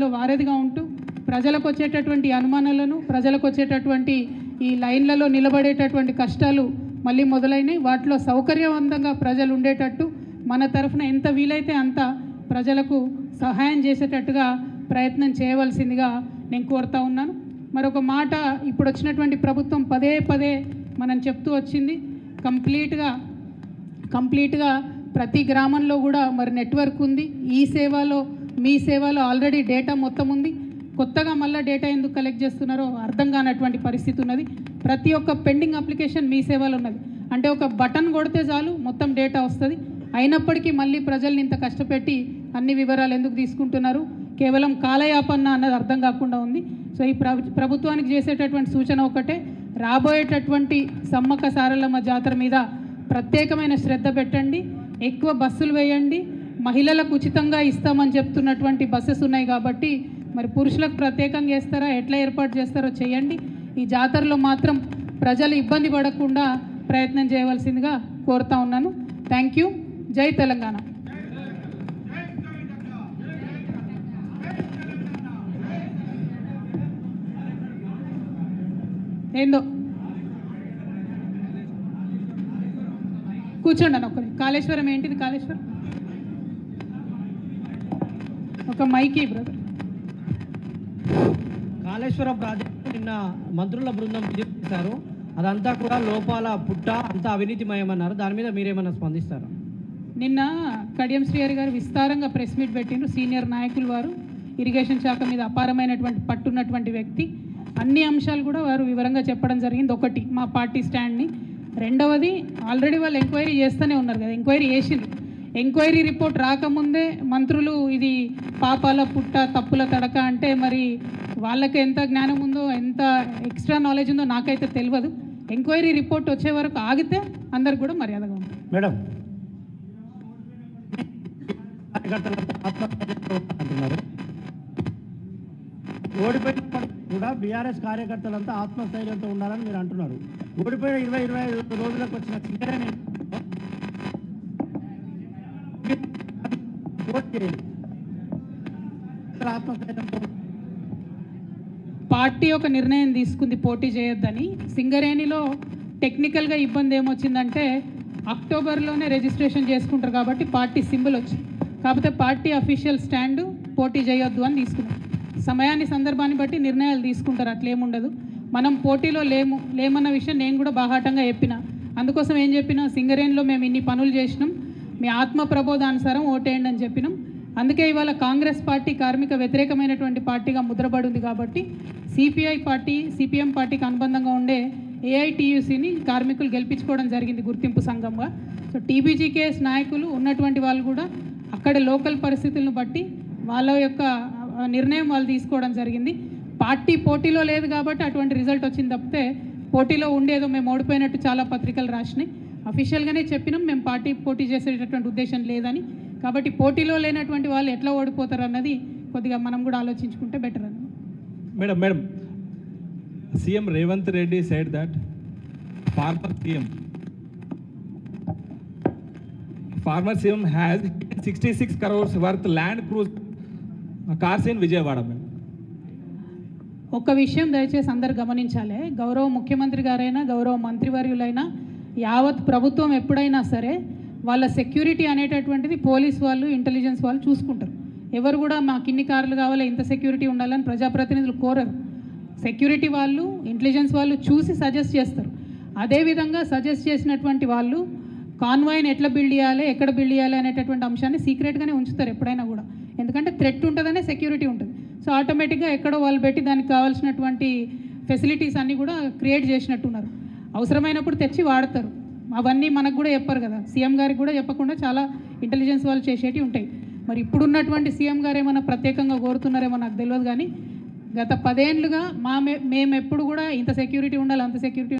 లో వారధిగా ఉంటూ ప్రజలకు వచ్చేటటువంటి అనుమానాలను ప్రజలకు వచ్చేటటువంటి ఈ లైన్లలో నిలబడేటటువంటి కష్టాలు మళ్ళీ మొదలైనవి వాటిలో సౌకర్యవంతంగా ప్రజలు ఉండేటట్టు మన తరఫున ఎంత వీలైతే అంత ప్రజలకు సహాయం చేసేటట్టుగా ప్రయత్నం చేయవలసిందిగా నేను కోరుతా ఉన్నాను. మరొక మాట ఇప్పుడు వచ్చినటువంటి ప్రభుత్వం పదే పదే మనం చెప్తూ వచ్చింది. కంప్లీట్గా కంప్లీట్గా ప్రతి గ్రామంలో కూడా మరి నెట్వర్క్ ఉంది. ఈ సేవలో మీ సేవలో ఆల్రెడీ డేటా మొత్తం ఉంది. కొత్తగా మళ్ళీ డేటా ఎందుకు కలెక్ట్ చేస్తున్నారో అర్థం కానటువంటి పరిస్థితి ఉన్నది. ప్రతి ఒక్క పెండింగ్ అప్లికేషన్ మీ సేవలో ఉన్నది. అంటే ఒక బటన్ కొడితే చాలు మొత్తం డేటా వస్తుంది. అయినప్పటికీ మళ్ళీ ప్రజల్ని ఇంత కష్టపెట్టి అన్ని వివరాలు ఎందుకు తీసుకుంటున్నారు? కేవలం కాలయాపన్న అన్నది అర్థం కాకుండా ఉంది. సో ఈ ప్రభుత్వానికి చేసేటటువంటి సూచన ఒకటే. రాబోయేటటువంటి సమ్మక్క సారలమ్మ జాతర మీద ప్రత్యేకమైన శ్రద్ధ పెట్టండి. ఎక్కువ బస్సులు వేయండి. మహిళలకు ఉచితంగా ఇస్తామని చెప్తున్నటువంటి బస్సెస్ ఉన్నాయి కాబట్టి మరి పురుషులకు ప్రత్యేకంగా చేస్తారా? ఎట్లా ఏర్పాటు చేస్తారో చేయండి. ఈ జాతరలో మాత్రం ప్రజలు ఇబ్బంది పడకుండా ప్రయత్నం చేయవలసిందిగా కోరుతా ఉన్నాను. థ్యాంక్ యూ జై తెలంగాణ. ఏందో? కూర్చోండి అని ఒకరి కాళేశ్వరం ఏంటిది కాళేశ్వరం? ఒక మైకి బ్రదర్ కాళేశ్వరం ప్రాజెక్టు నిన్న మంత్రుల బృందం చేశారు. అదంతా కూడా లోపాల పుట్ట అంతా అవినీతిమయమన్నారు. దాని మీద మీరేమన్నా స్పందిస్తారా? నిన్న కడియం శ్రీహరి గారు విస్తారంగా ప్రెస్ మీట్ పెట్టిండ్రు. సీనియర్ నాయకులు వారు ఇరిగేషన్ శాఖ మీద అపారమైనటువంటి పట్టున్నటువంటి వ్యక్తి. అన్ని అంశాలు కూడా వారు వివరంగా చెప్పడం జరిగింది. ఒకటి మా పార్టీ స్టాండ్ని. రెండవది ఆల్రెడీ వాళ్ళు ఎంక్వైరీ చేస్తూనే ఉన్నారు కదా ఎంక్వైరీ చేసిండ్రు. ఎంక్వైరీ రిపోర్ట్ రాకముందే మంత్రులు ఇది పాపాల పుట్ట తప్పుల తడక అంటే మరి వాళ్ళకి ఎంత జ్ఞానం ఉందో ఎంత ఎక్స్ట్రా నాలెడ్జ్ ఉందో నాకైతే తెలియదు. ఎంక్వైరీ రిపోర్ట్ వచ్చే వరకు ఆగితే అందరికి కూడా మర్యాదగా ఉంటుంది. మేడం. ఓడిపోయినప్పటికీ కూడా బీఆర్ఎస్ కార్యకర్తలంతా ఆత్మస్థైర్యంతో ఉండాలని మీరు అంటున్నారు. ఓడిపోయిన ఇరవై ఇరవై ఐదు రోజులకు వచ్చిన చిన్న ఓట్ చేయండి పార్టీ ఒక నిర్ణయం తీసుకుంది పోటీ చేయొద్దని. సింగరేణిలో టెక్నికల్గా ఇబ్బంది ఏమొచ్చిందంటే అక్టోబర్లోనే రిజిస్ట్రేషన్ చేసుకుంటారు కాబట్టి పార్టీ సింబల్ వచ్చింది. కాకపోతే పార్టీ అఫీషియల్ స్టాండ్ పోటీ చేయొద్దు అని తీసుకున్నారు. సమయాన్ని సందర్భాన్ని బట్టి నిర్ణయాలు తీసుకుంటారు అట్లేముండదు. మనం పోటీలో లేము లేమన్న విషయం నేను కూడా బాహాటంగా చెప్పిన. అందుకోసం ఏం చెప్పినా సింగరేణిలో మేము ఇన్ని పనులు చేసినాం. మీ ఆత్మ ప్రబోధానుసారం ఓటేయండి అని చెప్పినాం. అందుకే ఇవాళ కాంగ్రెస్ పార్టీ కార్మిక వ్యతిరేకమైనటువంటి పార్టీగా ముద్రపడింది కాబట్టి సిపిఐ పార్టీ సిపిఎం పార్టీకి అనుబంధంగా ఉండే ఏఐటియుసిని కార్మికులు గెలిపించుకోవడం జరిగింది గుర్తింపు సంఘంగా. సో టీబీజీకేఎస్ నాయకులు ఉన్నటువంటి వాళ్ళు కూడా అక్కడ లోకల్ పరిస్థితులను బట్టి వాళ్ళ యొక్క నిర్ణయం వాళ్ళు తీసుకోవడం జరిగింది. పార్టీ పోటీలో లేదు కాబట్టి అటువంటి రిజల్ట్ వచ్చింది తప్పితే పోటీలో ఉండేదో మేము ఓడిపోయినట్టు చాలా పత్రికలు రాసినాయి. అఫీషియల్గానే చెప్పినాం మేము పార్టీ పోటీ చేసేటటువంటి ఉద్దేశం లేదని. కాబట్టి పోటీలో లేనటువంటి వాళ్ళు ఎట్లా ఓడిపోతారు అన్నది కొద్దిగా మనం కూడా ఆలోచించుకుంటే బెటర్ అని. Madam, madam, CM Revanth Reddy said that farmer CM, farmer CM has 66 crores worth land cruise cars in Vijayawada, madam. ఒక్క విషయం దయచేసి అందరు గమనించాలి. గౌరవ ముఖ్యమంత్రి గారైనా గౌరవ మంత్రివర్యులైనా యావత్ ప్రభుత్వం ఎప్పుడైనా సరే వాళ్ళ సెక్యూరిటీ అనేటటువంటిది పోలీస్ వాళ్ళు ఇంటెలిజెన్స్ వాళ్ళు చూసుకుంటారు. ఎవరు కూడా మాకు ఇన్ని కార్లు కావాలి ఇంత సెక్యూరిటీ ఉండాలని ప్రజాప్రతినిధులు కోరరు. సెక్యూరిటీ వాళ్ళు ఇంటెలిజెన్స్ వాళ్ళు చూసి సజెస్ట్ చేస్తారు. అదేవిధంగా సజెస్ట్ చేసినటువంటి వాళ్ళు కాన్వాయ్ని ఎట్లా బిల్డ్ చేయాలి ఎక్కడ బిల్డ్ చేయాలి అనేటటువంటి అంశాన్ని సీక్రెట్గానే ఉంచుతారు ఎప్పుడైనా కూడా. ఎందుకంటే థ్రెట్ ఉంటుందనే సెక్యూరిటీ ఉంటుంది. సో ఆటోమేటిక్గా ఎక్కడో వాళ్ళు పెట్టి దానికి కావాల్సినటువంటి ఫెసిలిటీస్ అన్నీ కూడా క్రియేట్ చేసినట్టున్నారు. అవసరమైనప్పుడు తెచ్చి వాడతారు. అవన్నీ మనకు కూడా చెప్పారు కదా. సీఎం గారికి కూడా చెప్పకుండా చాలా ఇంటెలిజెన్స్ వాళ్ళు చేసేటివి ఉంటాయి. మరి ఇప్పుడున్నటువంటి సీఎం గారు ఏమైనా ప్రత్యేకంగా కోరుతున్నారేమో నాకు తెలియదు కానీ గత పదేండ్లుగా మా మే మేము ఎప్పుడు కూడా ఇంత సెక్యూరిటీ ఉండాలి అంత సెక్యూరిటీ